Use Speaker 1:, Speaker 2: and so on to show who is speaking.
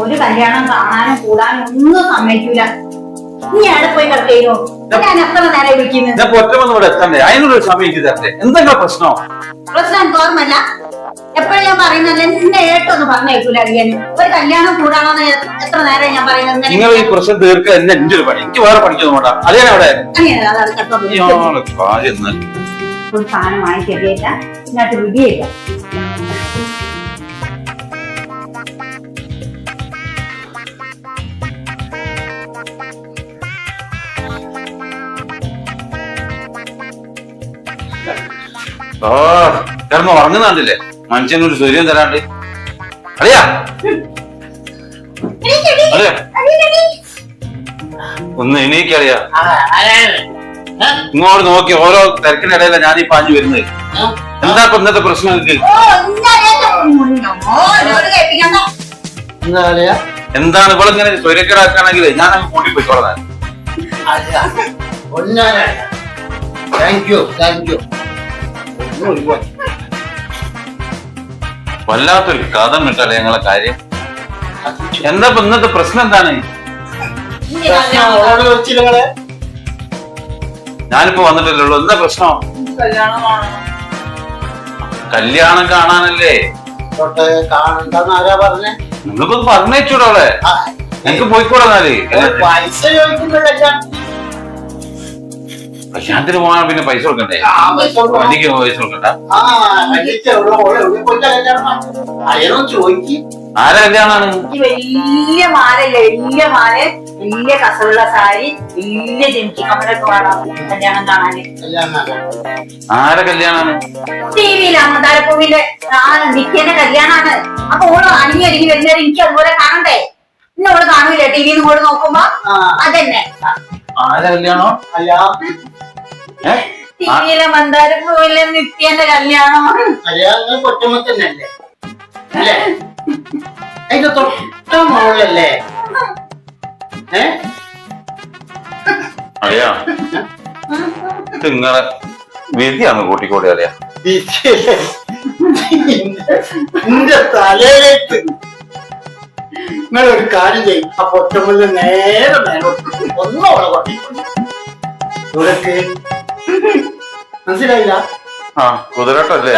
Speaker 1: ഒരു കല്യാണം കാണാനും കൂടാനും ഒന്നും സമ്മതിക്കൂല. നീ അവിടെ പോയി കിടക്കോ ഞാൻ എത്ര നേരം
Speaker 2: വിളിക്കുന്നത് അതിനൊരു സമയം എന്തെങ്കിലും പ്രശ്നം?
Speaker 1: ഓർമ്മല്ല എപ്പോഴും ഞാൻ പറയുന്നല്ല നിന്റെ ഏട്ടൊന്ന് പറഞ്ഞേക്കൂല അടിയാൻ ഒരു കല്യാണം കൂടാണോന്ന് എത്ര നേരം ഞാൻ പറയുന്നത്?
Speaker 2: നിങ്ങൾ ഈ പ്രശ്നം തീർക്കുക എന്നെ എന്റെ ഒരു പണി. എനിക്ക് വേറെ പണിക്കൊന്നും വേണ്ട അതേ അവിടെ.
Speaker 1: ഒരു സാധനം വാങ്ങിക്കറിയില്ല ഇങ്ങോട്ട് വിടിയില്ല
Speaker 2: ഓ കിടന്ന് ഉറങ്ങുന്നുണ്ടല്ലേ മനുഷ്യനൊരു സൂര്യൻ തരാണ്ട്. അറിയാ ഒന്ന് എണീക്കറിയാ? ഇങ്ങോട്ട് നോക്കി ഓരോ തിരക്കിനിടയില ഞാനീ പാഞ്ഞു വരുന്നത്. എന്താ ഇന്നത്തെ പ്രശ്നം? എന്താണ് ഇവളിങ്ങനെ ഇങ്ങനെ ഞാനങ്ങ് അങ്ങ് കൂട്ടി പോയിക്കോളാം
Speaker 3: Thank you, thank you.
Speaker 2: വല്ലാത്തൊരു കഥ മിട്ടല്ലേ ഞങ്ങളെ കാര്യം. എന്താ ഇപ്പൊ ഇന്നത്തെ പ്രശ്നം എന്താണ്? ഞാനിപ്പോ വന്നിട്ടില്ലല്ലോ എന്താ പ്രശ്നം? കല്യാണം കാണാനല്ലേ?
Speaker 3: തൊട്ട് കാണണ്ടെന്ന് ആരാ പറഞ്ഞേ?
Speaker 2: നിങ്ങൾക്കൊന്ന് പറഞ്ഞേച്ചൂടോളെ
Speaker 3: ആ,
Speaker 2: ഞങ്ങക്ക് പോയിക്കോളാൽ
Speaker 3: ഒരു പൈസ ചോദിക്കുന്ന കല്യാണം
Speaker 2: കല്യാണത്തിന് പോകാൻ പിന്നെ പൈസ കൊടുക്കണ്ടേ?
Speaker 3: ആ, പൈസ
Speaker 2: കൊടുക്കണ്ട. ആരെ കല്യാണാണ്
Speaker 1: വലിയ മാലല്ലേ വലിയ മാല വലിയ കസവുള്ള സാരി വലിയ ജനിക്ക് കമ്മലൊക്കെ വേണം കല്യാണം കാണാന്
Speaker 2: ആരെ കല്യാണാണ്
Speaker 1: ടി വിയിൽ അമ്മതാരപ്പൂവിന്റെ ആ കല്യാണാണ്. അപ്പൊ ഓൾ അണിഞ്ഞി വരുന്നേരം എനിക്ക് അതുപോലെ കാണണ്ടേ? ഇന്ന് ഓൾ കാണൂല ടി വിന്ന് നോക്കുമ്പോ? അതന്നെ.
Speaker 2: ആരെ കല്യാണോ?
Speaker 1: ടി വിയിലെ മന്ദാരപ്പൂവിലെ നിത്യേന്റെ കല്യാണം.
Speaker 3: കല്യാണം കൊറ്റമ്മ അല്ലേ? അതിന്റെ തൊട്ട മോളല്ലേ ഏ?
Speaker 2: അറിയാ? നിങ്ങളെ വിധിയാണ് കൂട്ടിക്കോടി അറിയാ?
Speaker 3: നിന്റെ തലയിലേക്ക്. നിങ്ങളൊരു ഒരു കാര്യം ചെയ്യും. ആ പൊറ്റമുള്ള നേരെ മേലോട്ട്. ഒന്നോളെ ഇവിടേക്ക് മനസ്സിലായില്ല?
Speaker 2: ആ കുതിരട്ടല്ലേ?